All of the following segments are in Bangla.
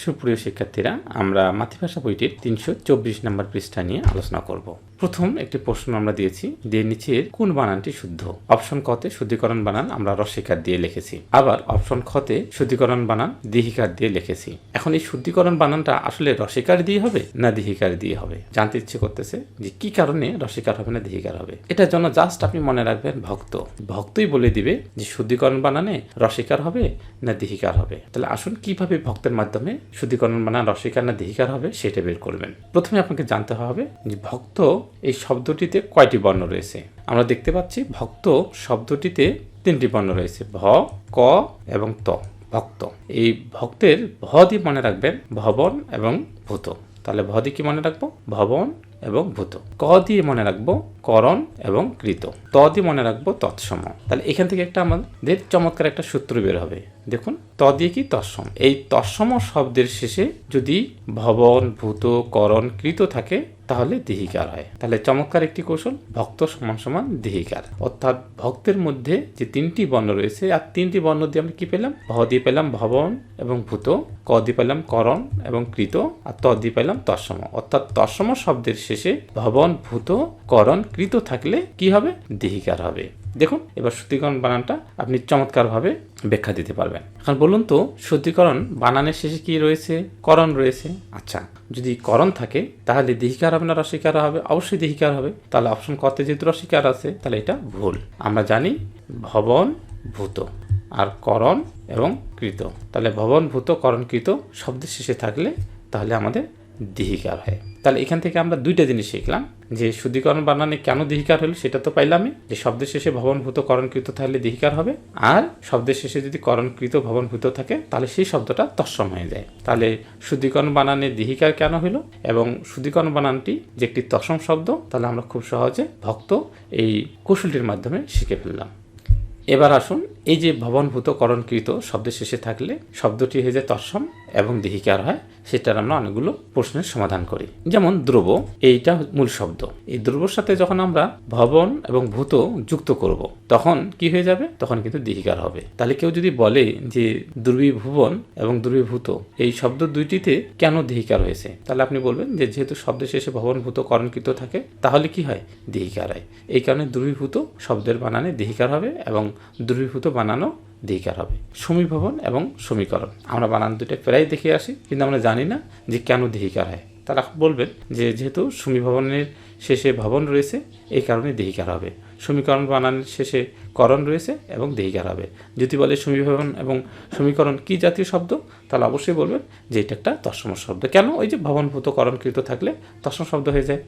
সুপ্রিয় শিক্ষার্থীরা আমরা মাতৃভাষা বইটির তিনশো চব্বিশ নম্বর পৃষ্ঠা নিয়ে আলোচনা করব। প্রথম একটি প্রশ্ন আমরা দিয়েছি, দিয়ে নিচের কোন বানানটি শুদ্ধ? অপশন কতে শুদ্ধিকরণ বানান আমরা রসিকার দিয়ে লিখেছি। আবার অপশন খতে শুদ্ধিকরণ বানান দিহিকার দিয়ে লিখেছি। এখন এই শুদ্ধিকরণ বানানটা আসলে রসিকার দিয়ে হবে না দিহিকার দিয়ে হবে? জানতে ইচ্ছে করতেছে যে কি কারণে রসিকার হবে না দিহিকার হবে? এটার জন্য জাস্ট আপনি মনে রাখবেন ভক্ত। ভক্তই বলে দিবে যে শুদ্ধিকরণ বানানে রসিকার হবে না দিহিকার হবে। তাহলে আসুন কীভাবে ভক্তের মাধ্যমে শুদ্ধিকরণ বানান রসিকার না দিহিকার হবে সেটা বের করবেন। প্রথমে আপনাকে জানতে হবে যে ভক্ত এই শব্দটিতে কয়টি বর্ণ রয়েছে? আমরা দেখতে পাচ্ছি ভক্ত শব্দটিতে তিনটি বর্ণ রয়েছে। ভ, ক এবং ত, ভক্ত। এই ভক্তের ভ দিয়ে মনে রাখবেন ভবন এবং ভূত। তাহলে ভ দিয়ে কি মনে রাখব? ভবন এবং ভূত। ক দিয়ে মনে রাখব করণ এবং কৃত। ত দিয়ে মনে রাখব তৎসম। তাহলে এখান থেকে একটা আমাদের চমৎকার একটা সূত্র বের হবে। দেখুন, ত দিয়ে কি তৎসম? এই তৎসম শব্দের শেষে যদি ভবন, ভূত, করণ, কৃত থাকে তাহলে দেহিকার হয়। তাহলে চমৎকার একটি কৌশল, ভক্ত সমান সমান দেহিকার। অর্থাৎ ভক্তের মধ্যে যে তিনটি বর্ণ রয়েছে, আর তিনটি বর্ণ দিয়ে আমরা কি পেলাম? ভ দিয়ে পেলাম ভবন এবং ভূত, ক দিয়ে পেলাম করণ এবং কৃত, আর ত দিয়ে পেলাম তসম অর্থাৎ তসম শব্দের শেষে ভবন, ভূত, করণ, কৃত থাকলে কি হবে? দেহিকার হবে। দেখুন, এবার শুদ্ধিকরণ বানানটা আপনি চমৎকারভাবে ব্যাখ্যা দিতে পারবেন। এখন বলুন তো, শুদ্ধিকরণ বানানের শেষে কি রয়েছে? করণ রয়েছে। আচ্ছা যদি করণ থাকে, তাহলে দিহিকার হবে না রসিকার হবে? অবশ্যই দিহিকার হবে। তাহলে অপশন কতে যেহেতু রসিকার আছে, তাহলে এটা ভুল। আমরা জানি ভবন ভূত আর করণ এবং কৃত। তাহলে ভবন ভূত, করণ কৃত শব্দের শেষে থাকলে তাহলে আমাদের দিহিকার হয়। তাহলে এখান থেকে আমরা দুইটা জিনিস শিখলাম, যে শুদ্ধিকরণ বানানে কেন দিহিকার হলো সেটা তো পাইলামই, যে শব্দের শেষে ভবনভূত করণকৃত থাকলে দিহিকার হবে, আর শব্দের শেষে যদি করণকৃত ভবনভূত থাকে তাহলে সেই শব্দটা তৎসম হয়ে যায়। তাহলে শুদ্ধিকরণ বানানে দিহিকার কেন হলো এবং শুদ্ধিকরণ বানানটি যে একটি তৎসম শব্দ, তাহলে আমরা খুব সহজে ভক্ত এই কৌশলটির মাধ্যমে শিখে ফেললাম। এবার আসুন এই যে ভবনভূত করণকৃত শব্দের শেষে থাকলে শব্দটি হয়ে যায় তৎসম এবং দিহিকার হয়, সেটার আমরা অনেকগুলো প্রশ্নের সমাধান করি। যেমন দ্রব এইটা মূল শব্দ। এই দ্রব্যর সাথে যখন আমরা ভবন এবং ভূত যুক্ত করব, তখন কি হয়ে যাবে? তখন কিন্তু দিহিকার হবে। তাহলে কেউ যদি বলে যে দুর্বিভুবন এবং দুর্বিভূত এই শব্দ দুইটিতে কেন দিহিকার হয়েছে? তাহলে আপনি বলবেন যে যেহেতু শব্দের শেষে ভবনভূত করণকৃত থাকে, তাহলে কি হয়? দিহিকার হয়। এই কারণে দুর্বিভূত শব্দের বানানে দিহিকার হবে এবং দুর্বিভূত বানানো দিহিকার হবে। সমীভবন এবং সমীকরণ। আমরা বানান দুটো প্রায় দেখে আসি, কিন্তু আমরা জানি না যে কেন দিহিকার হয়। তারা বলবেন যে যেহেতু সমীভবনের শেষে ভবন রয়েছে, এই কারণে দিহিকার হবে। সমীকরণ বানানের শেষে করণ রয়েছে এবং দিহিকার হবে। যদি বলে সমীভবন এবং সমীকরণ কি জাতীয় শব্দ, তাহলে অবশ্যই বলবেন যে এটা একটা তৎসম শব্দ। কেন? ওই যে ভবনভূত করণকৃত থাকলে তৎসম শব্দ হয়ে যায়।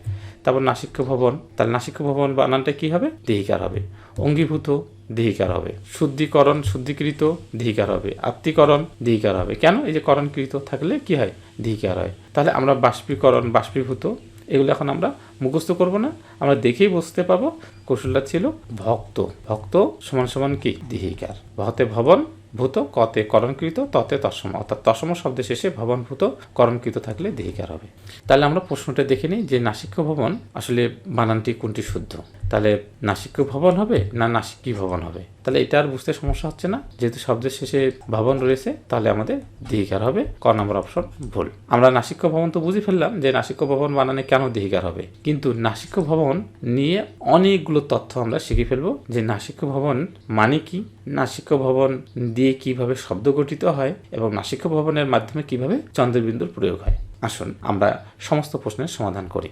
তারপর নাসিক্য ভবন, তাহলে নাসিক্য ভবন বানানটা কি হবে? দিহিকার হবে। অঙ্গীভূত দিহিকার হবে। শুদ্ধিকরণ শুদ্ধিকৃত দিহিকার হবে। আত্মীকরণ দিহিকার হবে। কেন? এই যে করণকৃত থাকলে কি হয়? দিহিকার হয়। তাহলে আমরা বাষ্পীকরণ, বাষ্পীভূত, এগুলো এখন আমরা মুখস্থ করব না। আমরা দেখেই বুঝতে পাবো কৌশলটা ছিল ভক্ত। ভক্ত সমান সমান কি? দিহিকার। ভতে ভবন ভূত, কতে করণকৃত, ততে তসম। অর্থাৎ তসম শব্দের শেষে ভবনভূত করণকৃত থাকলে দেহিকার হবে। তাহলে আমরা প্রশ্নটা দেখে নিই যে নাসিক্য ভবন আসলে বানানটি কোনটি শুদ্ধ? তাহলে নাসিক্য ভবন হবে না নাসিকী ভবন হবে? তাহলে এটা আর বুঝতে সমস্যা হচ্ছে না। যেহেতু শব্দের শেষে ভবন রয়েছে, তাহলে আমাদের দিহিকার হবে। ক নম্বর অপশন, ভুল। আমরা নাসিক্য ভবন তো বুঝে ফেললাম যে নাসিক্য ভবন বানানে কেন দিহিকার হবে। কিন্তু নাসিক্য ভবন নিয়ে অনেকগুলো তথ্য আমরা শিখে ফেলব যে নাসিক্য ভবন মানে কি, নাসিক্য ভবন দিয়ে কীভাবে শব্দ গঠিত হয় এবং নাসিক্য ভবনের মাধ্যমে কীভাবে চন্দ্রবিন্দুর প্রয়োগ হয়। আসুন আমরা সমস্ত প্রশ্নের সমাধান করি।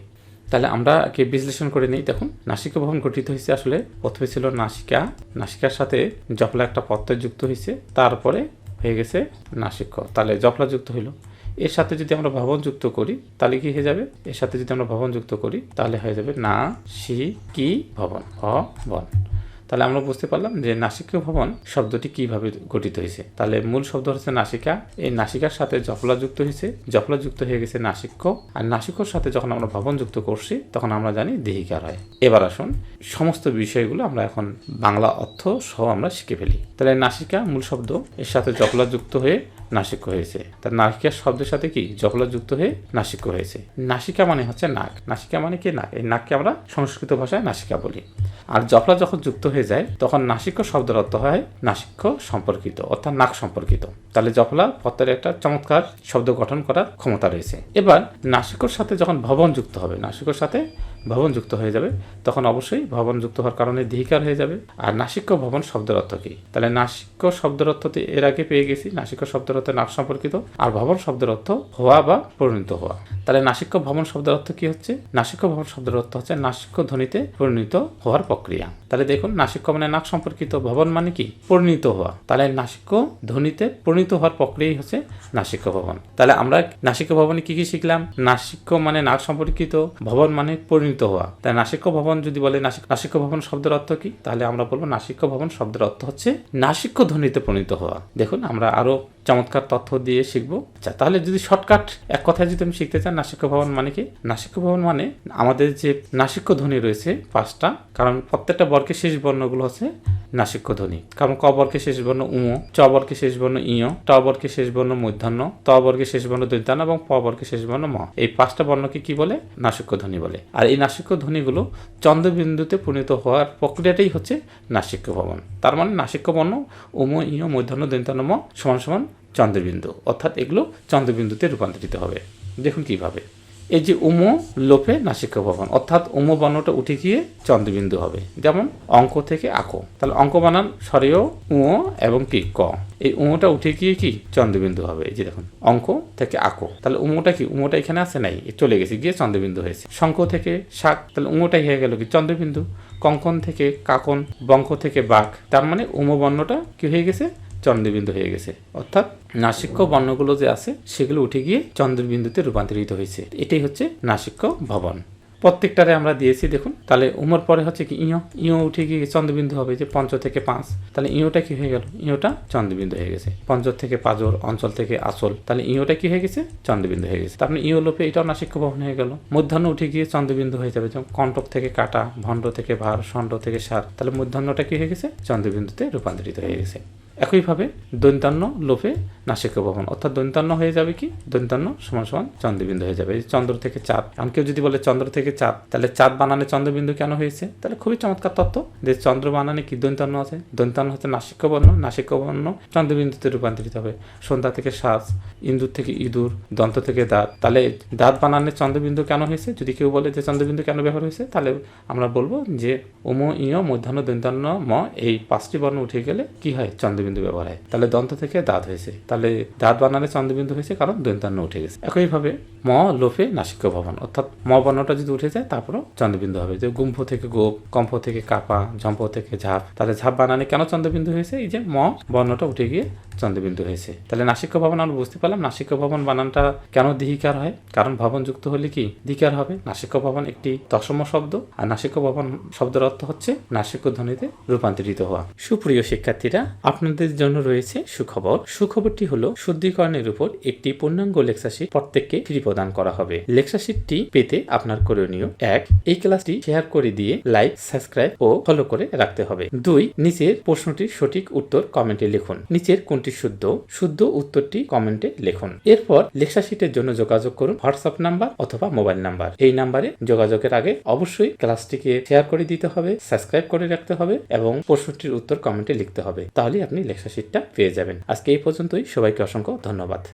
তাহলে আমরা কে বিশ্লেষণ করে নিই। দেখুন, নাসিকা ভবন গঠিত হয়েছে আসলে প্রথমে ছিল নাসিকা। নাসিকার সাথে জফলা একটা পত্র যুক্ত হয়েছে। তারপরে হয়ে গেছে নাসিক। তাহলে জফলা যুক্ত হইল। এর সাথে যদি আমরা ভবন যুক্ত করি, তাহলে কি হয়ে যাবে? এর সাথে যদি আমরা ভবন যুক্ত করি, তাহলে হয়ে যাবে না সি কি ভবন। ভবন। তাহলে আমরা বুঝতে পারলাম যে নাসিকীয় ভবন শব্দটি কীভাবে গঠিত হয়েছে। তাহলে মূল শব্দ হচ্ছে নাসিকা। এই নাসিকার সাথে জফলা যুক্ত হয়েছে। জফলা যুক্ত হয়ে গেছে নাসিক্য। আর নাসিকর সাথে যখন আমরা ভবন যুক্ত করছি, তখন আমরা জানি দেহিকার হয়। এবার আসুন, সমস্ত বিষয়গুলো আমরা এখন বাংলা অর্থ সহ আমরা শিখে ফেলি। তাহলে নাসিকা মূল শব্দ, এর সাথে জফলা যুক্ত হয়ে নাসিক্য হয়েছে। তার নাসিকা শব্দের সাথে কি জফলা যুক্ত হয়ে নাসিক্য হয়েছে? নাসিকা মানে হচ্ছে নাক। নাসিকা মানে কি নাক? এই নাককে আমরা সংস্কৃত ভাষায় নাসিকা বলি। আর জফলা যখন যুক্ত হয়ে যায়, তখন নাসিক্য শব্দের অর্থ হয় নাসিক্য সম্পর্কিত, অর্থাৎ নাক সম্পর্কিত। তাহলে জফলা পত্রের একটা চমৎকার শব্দ গঠন করার ক্ষমতা রয়েছে। এবার নাসিকর সাথে যখন ভবন যুক্ত হবে, নাসিকর সাথে ভবন যুক্ত হয়ে যাবে, তখন অবশ্যই ভবন যুক্ত হওয়ার কারণে দীহিকার হয়ে যাবে। আর নাসিক্য ভবন শব্দের অর্থ কি? তাহলে নাসিক্য শব্দের অর্থতে এর আগে পেয়ে গেছি, নাসিক্য শব্দের অর্থ নাক সম্পর্কিত। আর ভবন শব্দের অর্থ হওয়া বা পরিণত হওয়া। তাহলে নাসিক্য ভবন শব্দের অর্থ কি হচ্ছে? নাসিক্য ভবন শব্দের অর্থ হচ্ছে নাসিক্য ধ্বনিতে পরিণত হওয়ার প্রক্রিয়া। তাহলে দেখুন, নাসিক্য মানে নাক সম্পর্কিত, ভবন মানে কি? পরিণত হওয়া। তাহলে নাসিক্য ধ্বনিতে পরিণত হওয়ার প্রক্রিয়াই হচ্ছে নাসিক্য ভবন। তাহলে আমরা নাসিক্য ভবনে কি কি শিখলাম? নাসিক্য মানে নাক সম্পর্কিত, ভবন মানে পরিণত হওয়া। তাই নাসিক্য ভবন যদি বলে নাসিক নাসিক্য ভবন শব্দের অর্থ কি? তাহলে আমরা বলব নাসিক্য ভবন শব্দের অর্থ হচ্ছে নাসিক্য ধ্বনিতে পরিণত হওয়া। দেখুন, আমরা আরও চমৎকার তথ্য দিয়ে শিখব। আচ্ছা তাহলে যদি শর্টকাট এক কথায় যদি আমি শিখতে চান নাসিক্য ভবন মানে কি? নাসিক্য ভবন মানে আমাদের যে নাসিক্য ধ্বনি রয়েছে পাঁচটা, কারণ প্রত্যেকটা বর্গের শেষ বর্ণগুলো হচ্ছে নাসিক্য ধ্বনি। কারণ ক বর্গের শেষ বর্ণ উম চ বর্গের শেষ বর্ণ ইয় ট বর্গের শেষ বর্ণ মধ্যাহ্ন, ত বর্গের শেষ বর্ণ দৈত্যান্ন এবং প বর্গের শেষ বর্ণ ম। এই পাঁচটা বর্ণকে কি বলে? নাসিক্য ধ্বনি বলে। আর এই নাসিক্য ধ্বনিগুলো চন্দ্রবিন্দুতে পরিণত হওয়ার প্রক্রিয়াটাই হচ্ছে নাসিক্য ভবন। তার মানে নাসিক্য বর্ণ উম ইয় মধ্যাহ্ন ম, সমান সমান চন্দ্রবিন্দু। অর্থাৎ এগুলো চন্দ্রবিন্দুতে রূপান্তরিত হবে। দেখুন কীভাবে। এই যে উম লোপে নাসিক্য ভবন, অর্থাৎ উম বর্ণটা উঠে গিয়ে চন্দ্রবিন্দু হবে। যেমন অঙ্ক থেকে আঁকো। তাহলে অঙ্ক বানান সরেও উঁ এবং কি ক। এই উমোটা উঠে গিয়ে কি? চন্দ্রবিন্দু হবে। এই যে দেখুন, অঙ্ক থেকে আঁকো। তাহলে উমোটা কি? উমোটা এখানে আসে নাই? চলে গেছে, গিয়ে চন্দ্রবিন্দু হয়েছে। শঙ্খ থেকে শাক, তাহলে উমোটাই হয়ে গেল কি? চন্দ্রবিন্দু। কঙ্কন থেকে কাকন, বঙ্ক থেকে বাঘ। তার মানে উম বর্ণটা কি হয়ে গেছে? চন্দ্রবিন্দু হয়ে গেছে। অর্থাৎ নাসিক্য বর্ণগুলো যে আছে, সেগুলো উঠে গিয়ে চন্দ্রবিন্দুতে রূপান্তরিত হয়েছে। এটাই হচ্ছে নাসিক্য ভবন। প্রত্যেকটারে আমরা দিয়েছি, দেখুন। তাহলে উমর পরে হচ্ছে কি, ইয়। ইয় উঠে গিয়ে চন্দ্রবিন্দু হবে যে পঞ্চ থেকে পাঁচ। তাহলে ইয়োটা কি হয়ে গেল? ইয়োটা চন্দ্রবিন্দু হয়ে গেছে। পঞ্চ থেকে পাজর অঞ্চল থেকে আসল। তাহলে ইয়োটা কি হয়ে গেছে? চন্দ্রবিন্দু হয়ে গেছে। তারপরে ইয় লোপে এটাও নাসিক্য ভবন হয়ে গেল। মধ্যাহ্ন উঠে গিয়ে চন্দ্রবিন্দু হয়ে যাবে। যেমন কণ্টক থেকে কাটা, ভণ্ড থেকে ভার, ষণ্ড থেকে সার। তাহলে মধ্যাহ্নটা কি হয়ে গেছে? চন্দ্রবিন্দুতে রূপান্তরিত হয়ে গেছে। একইভাবে দন্তান্ন লোপে নাসিক্য ভবন। অর্থাৎ দন্তান্ন হয়ে যাবে কি? দন্তান্ন সমান সমান চন্দ্রবিন্দু হয়ে যাবে। চন্দ্র থেকে চাঁদ। এখন কেউ যদি বলে চন্দ্র থেকে চাঁদ, তাহলে চাঁদ বানানে চন্দ্রবিন্দু কেন হয়েছে? তাহলে খুবই চমৎকার তত্ত্ব যে চন্দ্র বানানে কি দন্তান্ন আছে? দন্তান্ন হচ্ছে নাসিক্য বর্ণ। নাসিক্য বর্ণ চন্দ্রবিন্দুতে রূপান্তরিত হবে। সন্ধ্যা থেকে শ্বাস ইন্দুর থেকে ইঁদুর, দন্ত থেকে দাঁত। তাহলে দাঁত বানানে চন্দ্রবিন্দু কেন হয়েছে? যদি কেউ বলে যে চন্দ্রবিন্দু কেন ব্যবহার হয়েছে, তাহলে আমরা বলব যে ওম ইয় মধ্যাহ্ন দন্তান্ন ম এই পাঁচটি বর্ণ উঠে গেলে কি হয়? চন্দ্রবিন্দু ব্যবহার হয়। তাহলে দন্ত থেকে দাঁত হয়েছে। তাহলে দাঁত বানালে চন্দ্রবিন্দু হয়েছে, কারণ দন্তান্ন উঠে গেছে। একইভাবে ম লোফে নাসিক্য ভবন, অর্থাৎ ম বর্ণটা যদি উঠে যায়, তারপরও চন্দ্রবিন্দু হবে। যে গুম্ফ থেকে গোপ কম্ফ থেকে কাপা ঝম্প থেকে ঝাপ, তাহলে ঝাপ বানানে কেন চন্দ্রবিন্দু হয়েছে? এই যে ম বর্ণটা উঠে গিয়ে চন্দ্রবিন্দু হয়েছে। তাহলে নাসিক্য ভবন আমরা বুঝতে পারলাম, নাসিক্য ভবন বানানটা কেন দিহিকার হয়? কারণ ভবন যুক্ত হলে কি দিকার হবে? নাসিক্য ভবন একটি দশম শব্দ, আর নাসিক্য ভবন শব্দের অর্থ হচ্ছে নাসিক্য ধ্বনিতে রূপান্তরিত হওয়া। সুপ্রিয় শিক্ষার্থীরা আপনাদের জন্য রয়েছে সুখবর। সুখবরটি হলো, শুদ্ধিকরণের উপর একটি পূর্ণাঙ্গ লেকচারশিট প্রত্যেককে ফ্রি প্রদান করা হবে। লেকচারশিটটি পেতে আপনার করণীয় এক, এই ক্লাসটি শেয়ার করে দিয়ে লাইক সাবস্ক্রাইব ও ফলো করে রাখতে হবে। দুই, নিচের প্রশ্নটির সঠিক উত্তর কমেন্টে লিখুন। নিচের কোনটি শুদ্ধ? শুদ্ধ উত্তরটি কমেন্টে লিখুন। এরপর লেকচারশিটের জন্য যোগাযোগ করুন হোয়াটসঅ্যাপ নাম্বার অথবা মোবাইল নাম্বার এই নাম্বারে যোগাযোগের আগে অবশ্যই ক্লাসটিকে শেয়ার করে দিতে হবে সাবস্ক্রাইব করে রাখতে হবে এবং প্রশ্নটির উত্তর কমেন্টে লিখতে হবে। তাহলে আপনি লেকচারশিটটা পেয়ে যাবেন। আজকে এই পর্যন্তই। সবাইকে অসংখ্য ধন্যবাদ।